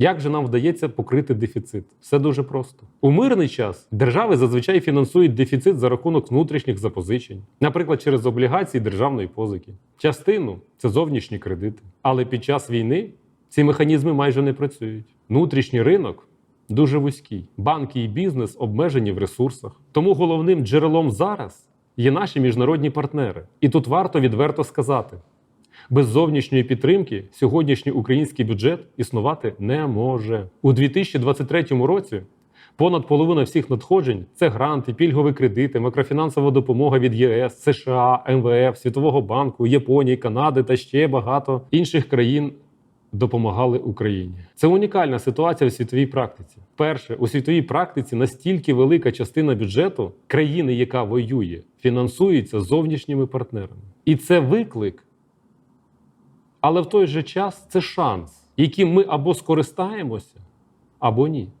Як же нам вдається покрити дефіцит? Все дуже просто. У мирний час держави зазвичай фінансують дефіцит за рахунок внутрішніх запозичень, наприклад, через облігації державної позики. Частину це зовнішні кредити. Але під час війни ці механізми майже не працюють. Внутрішній ринок дуже вузький. Банки і бізнес обмежені в ресурсах. Тому головним джерелом зараз є наші міжнародні партнери. І тут варто відверто сказати: без зовнішньої підтримки сьогоднішній український бюджет існувати не може. У 2023 році понад половина всіх надходжень це гранти, пільгові кредити, макрофінансова допомога від ЄС, США, МВФ, Світового банку, Японії, Канади та ще багато інших країн. Допомагали Україні. Це унікальна ситуація в світовій практиці. Перше, у світовій практиці настільки велика частина бюджету країни, яка воює, фінансується зовнішніми партнерами. І це виклик, але в той же час це шанс, яким ми або скористаємося, або ні.